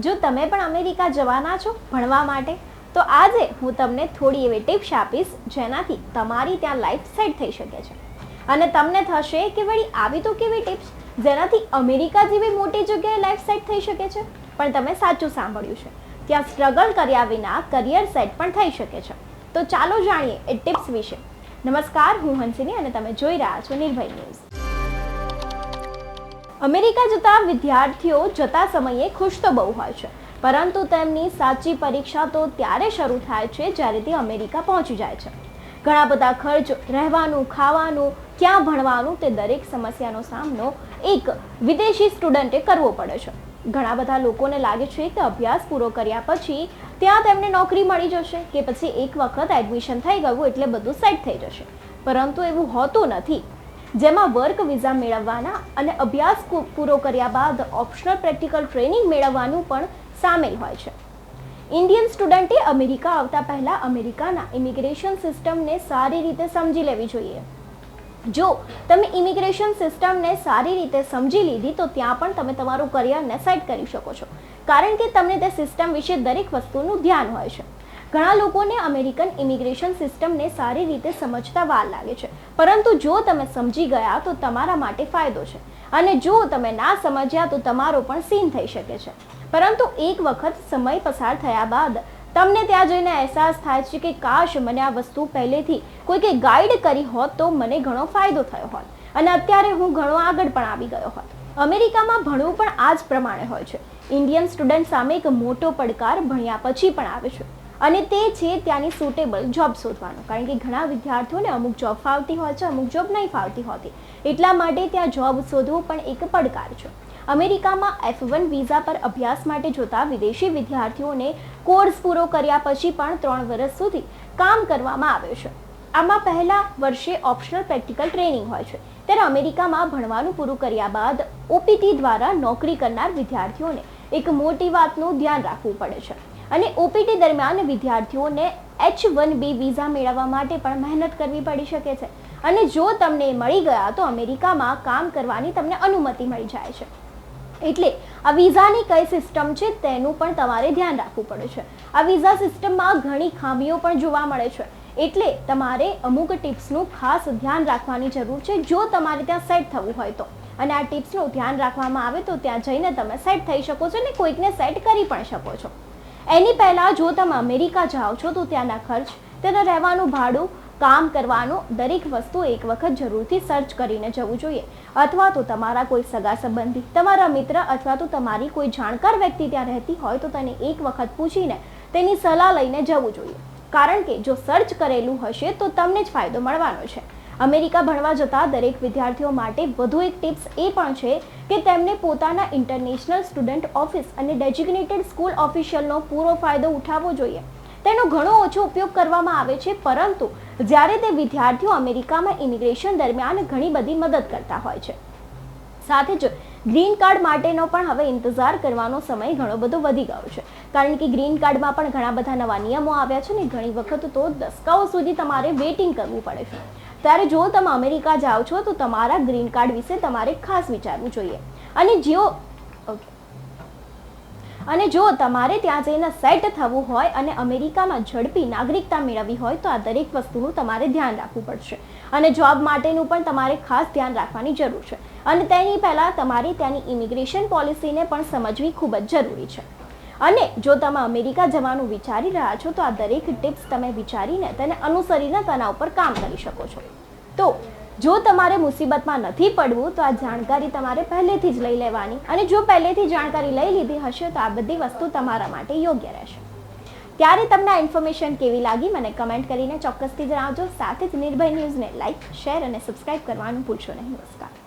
જો તમે પણ અમેરિકા જવાના છો ભણવા માટે, તો આજે હું તમને થોડી એવી ટિપ્સ આપીશ જેનાથી તમારી ત્યાં લાઈફ સેટ થઈ શકે છે. અને તમને થશે કે વળી આવી તો કેવી ટિપ્સ જેનાથી અમેરિકા જેવી મોટી જગ્યાએ લાઈફ સેટ થઈ શકે છે? પણ તમે સાચું સાંભળ્યું છે. ત્યાં સ્ટ્રગલ કર્યા વિના કરિયર સેટ પણ થઈ શકે છે. તો ચાલો જાણીએ એ ટિપ્સ વિશે. નમસ્કાર, હું હંસિની અને તમે જોઈ રહ્યા છો નિર્ભય ન્યૂઝ. અમેરિકા જતા વિદ્યાર્થીઓ જતા સમયે ખુશ તો બહુ હોય છે, પરંતુ તેમની સાચી પરીક્ષા તો ત્યારે શરૂ થાય છે જ્યારે તે અમેરિકા પહોંચી જાય છે. ઘણા બધા ખર્ચ, રહેવાનું, ખાવાનું, ક્યાં ભણવાનું તે દરેક સમસ્યાનો સામનો એક વિદેશી સ્ટુડન્ટે કરવો પડે છે. ઘણા બધા લોકોને લાગે છે કે અભ્યાસ પૂરો કર્યા પછી ત્યાં તેમને નોકરી મળી જશે કે પછી એક વખત એડમિશન થઈ ગયું એટલે બધું સેટ થઈ જશે. પરંતુ એવું હોતું નથી. જેમાં વર્ક વિઝા મેળવવાના અને અભ્યાસ પૂરો કર્યા બાદ ઓપ્શનલ પ્રેક્ટિકલ ટ્રેનિંગ મેળવવાનું પણ સામેલ હોય છે. ઇન્ડિયન સ્ટુડન્ટે અમેરિકા આવતા પહેલાં અમેરિકાના ઇમિગ્રેશન સિસ્ટમને સારી રીતે સમજી લેવી જોઈએ. જો તમે ઇમિગ્રેશન સિસ્ટમને સારી રીતે સમજી લીધી, તો ત્યાં પણ તમે તમારું કરિયરને સેટ કરી શકો છો. કારણ કે તમને તે સિસ્ટમ વિશે દરેક વસ્તુનું ધ્યાન હોય છે. ઘણા લોકોને અમેરિકન ઇમિગ્રેશન સિસ્ટમને સારી રીતે સમજતા વાર લાગે છે. પરંતુ જો તમે સમજી ગયા તો તમારા માટે ફાયદો છે. અને જો તમે ના સમજ્યા તો તમારો પણ સીન થઈ શકે છે. પરંતુ એક વખત સમય પસાર થયા બાદ તમને ત્યાં જઈને અહેસાસ થાય છે કે કાશ મને આ વસ્તુ પહેલેથી કોઈકે ગાઈડ કરી હોત તો મને ઘણો ફાયદો થયો હોત. અને અત્યારે હું ઘણો આગળ પણ આવી ગયો હોત. અમેરિકામાં ભણવું પણ આ જ પ્રમાણે હોય છે. ઇન્ડિયન સ્ટુડન્ટ સામે એક મોટો પડકાર ભણ્યા પછી પણ આવે છે. અને તે છે ત્યાંની સુટેબલ જોબ શોધવાનો. કારણ કે ઘણા વિદ્યાર્થીઓને અમુક જોબ ફાવતી હોય છે, અમુક જોબ નહીં ફાવતી હોતી. એટલા માટે ત્યાં જોબ શોધવું પણ એક પડકાર છે. અમેરિકામાં એફ વન વિઝા પર અભ્યાસ માટે જોતા વિદેશી વિદ્યાર્થીઓને કોર્સ પૂરો કર્યા પછી પણ ત્રણ વર્ષ સુધી કામ કરવામાં આવે છે. આમાં પહેલા વર્ષે ઓપ્શનલ પ્રેક્ટિકલ ટ્રેનિંગ હોય છે. ત્યારે અમેરિકામાં ભણવાનું પૂરું કર્યા બાદ ઓપીટી દ્વારા નોકરી કરનાર વિદ્યાર્થીઓને એક મોટી વાતનું ધ્યાન રાખવું પડે છે. અને ઓપીટી દરમિયાન વિદ્યાર્થીઓને એચ વન બી વિઝા મેળવવા માટે પણ મહેનત કરવી પડી શકે છે. અને જો તમને મળી ગયા તો અમેરિકામાં કામ કરવાની તમને અનુમતિ મળી જાય છે. એટલે આ વિઝાની કઈ સિસ્ટમ છે તેનું પણ તમારે ધ્યાન રાખવું પડે છે. આ વિઝા સિસ્ટમમાં ઘણી ખામીઓ પણ જોવા મળે છે. એટલે તમારે અમુક ટિપ્સનું ખાસ ધ્યાન રાખવાની જરૂર છે જો તમારે ત્યાં સેટ થવું હોય તો. અને આ ટિપ્સનું ધ્યાન રાખવામાં આવે તો ત્યાં જઈને તમે સેટ થઈ શકો છો અને કોઈકને સેટ કરી પણ શકો છો. એની પહેલાં જો તમે અમેરિકા જાઓ છો, તો ત્યાંના ખર્ચ, તેના રહેવાનું ભાડું, કામ કરવાનું, દરેક વસ્તુ એક વખત જરૂરથી સર્ચ કરીને જવું જોઈએ. અથવા તો તમારા કોઈ સગા સંબંધી, તમારા મિત્ર અથવા તો તમારી કોઈ જાણકાર વ્યક્તિ ત્યાં રહેતી હોય, તો તેને એક વખત પૂછીને તેની સલાહ લઈને જવું જોઈએ. કારણ કે જો સર્ચ કરેલું હશે, તો તમને જ ફાયદો મળવાનો છે. અમેરિકા ભણવા જતા દરેક વિદ્યાર્થીઓ માટે વધુ એક ટિપ્સ એ પણ છે કે તેમને પોતાના ઇન્ટરનેશનલ સ્ટુડન્ટ ઓફિસ અને ડેઝિગ્નેટેડ સ્કૂલ ઓફિશિયલનો પૂરો ફાયદો ઉઠાવવો જોઈએ. તેનો ઘણો ઓછો ઉપયોગ કરવામાં આવે છે, પરંતુ જ્યારે તે વિદ્યાર્થીઓ અમેરિકામાં ઇમિગ્રેશન દરમિયાન ઘણી બધી મદદ કરતા હોય છે. સાથે જ ગ્રીન કાર્ડ માટેનો પણ હવે ઇંતજાર કરવાનો સમય ઘણો બધો વધી ગયો છે. કારણ કે ગ્રીન કાર્ડમાં પણ ઘણા બધા નવા નિયમો આવ્યા છે ને ઘણી વખત તો દસકાઓ સુધી તમારે વેઇટિંગ કરવું પડે છે. ત્યારે જો તમે અમેરિકા જાઓ છો, તો તમારા ગ્રીન કાર્ડ વિશે તમારે ખાસ વિચારવું જોઈએ. અને જો ઓકે અને જો તમારે ત્યાં જઈને સેટ થવું હોય અને અમેરિકામાં ઝડપી નાગરિકતા મેળવવી હોય, તો આ દરેક વસ્તુનું તમારે ધ્યાન રાખવું પડશે. અને જોબ માટેનું પણ તમારે ખાસ ધ્યાન રાખવાની જરૂર છે. અને તેની પહેલાં તમારે ત્યાંની ઇમિગ્રેશન પોલિસીને પણ સમજવી ખૂબ જ જરૂરી છે. અને જો તમે અમેરિકા જવાનું વિચારી રહ્યા છો, તો આ દરેક ટિપ્સ તમે વિચારીને તેને અનુસરીને તેના ઉપર કામ કરી શકો છો. તો જો તમારે મુસીબતમાં નથી પડવું, તો આ જાણકારી તમારે પહેલેથી જ લઈ લેવાની અને જો પહેલેથી જાણકારી લઈ લીધી હશે, તો આ બધી વસ્તુ તમારા માટે યોગ્ય રહેશે. ત્યારે તમને આ ઇન્ફોર્મેશન કેવી લાગી, મને કમેન્ટ કરીને ચોક્કસથી જણાવજો. સાથે જ નિર્ભય ન્યૂઝને લાઇક શેર અને સબસ્ક્રાઇબ કરવાનું ભૂલશો નહીં. નમસ્કાર.